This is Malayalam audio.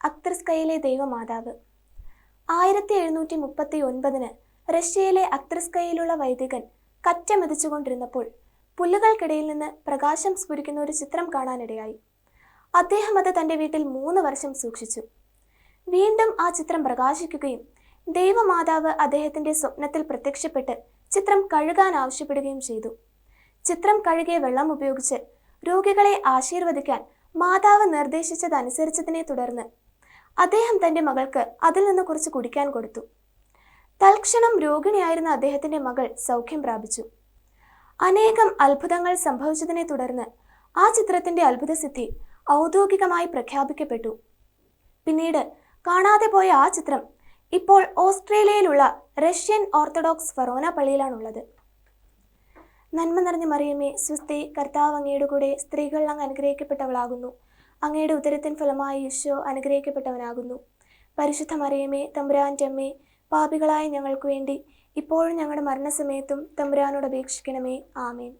പതിനഞ്ച് അക്തർസ്കയിലെ ദൈവമാതാവ്. ആയിരത്തി എഴുന്നൂറ്റി മുപ്പത്തി ഒൻപതിന് റഷ്യയിലെ അക്തർസ്കയിലുള്ള വൈദികൻ കറ്റമെതിച്ചുകൊണ്ടിരുന്നപ്പോൾ പുല്ലുകൾക്കിടയിൽ നിന്ന് പ്രകാശം സ്ഫുരിക്കുന്ന ഒരു ചിത്രം കാണാനിടയായി. അദ്ദേഹം അത് തന്റെ വീട്ടിൽ മൂന്ന് വർഷം സൂക്ഷിച്ചു. വീണ്ടും ആ ചിത്രം പ്രകാശിക്കുകയും ദൈവമാതാവ് അദ്ദേഹത്തിന്റെ സ്വപ്നത്തിൽ പ്രത്യക്ഷപ്പെട്ട് ചിത്രം കഴുകാൻ ആവശ്യപ്പെടുകയും ചെയ്തു. ചിത്രം കഴുകിയ വെള്ളം ഉപയോഗിച്ച് രോഗികളെ ആശീർവദിക്കാൻ മാതാവ് നിർദ്ദേശിച്ചതനുസരിച്ചതിനെ തുടർന്ന് അദ്ദേഹം തന്റെ മകൾക്ക് അതിൽ നിന്ന് കുറച്ച് കുടിക്കാൻ കൊടുത്തു. തൽക്ഷണം രോഗിണിയായിരുന്ന അദ്ദേഹത്തിന്റെ മകൾ സൗഖ്യം പ്രാപിച്ചു. അനേകം അത്ഭുതങ്ങൾ സംഭവിച്ചതിനെ തുടർന്ന് ആ ചിത്രത്തിന്റെ അത്ഭുതസിദ്ധി ഔദ്യോഗികമായി പ്രഖ്യാപിക്കപ്പെട്ടു. പിന്നീട് കാണാതെ പോയ ആ ചിത്രം ഇപ്പോൾ ഓസ്ട്രേലിയയിലുള്ള റഷ്യൻ ഓർത്തഡോക്സ് ഫറോന പള്ളിയിലാണുള്ളത്. നന്മ നിറഞ്ഞ മറിയമ്മേ സ്വസ്തി കർത്താവ് അങ്ങയുടെ കൂടെ സ്ത്രീകൾ അങ്ങ് അനുഗ്രഹിക്കപ്പെട്ടവളാകുന്നു. അങ്ങയുടെ ഉദരത്തിൻ ഫലമായി ഈശോ അനുഗ്രഹിക്കപ്പെട്ടവനാകുന്നു. പരിശുദ്ധ മറിയമേ തമ്പുരാന്റെ അമ്മേ പാപികളായ ഞങ്ങൾക്ക് വേണ്ടി ഇപ്പോഴും ഞങ്ങളുടെ മരണസമയത്തും തമ്പുരാനോട് അപേക്ഷിക്കണമേ. ആമേൻ.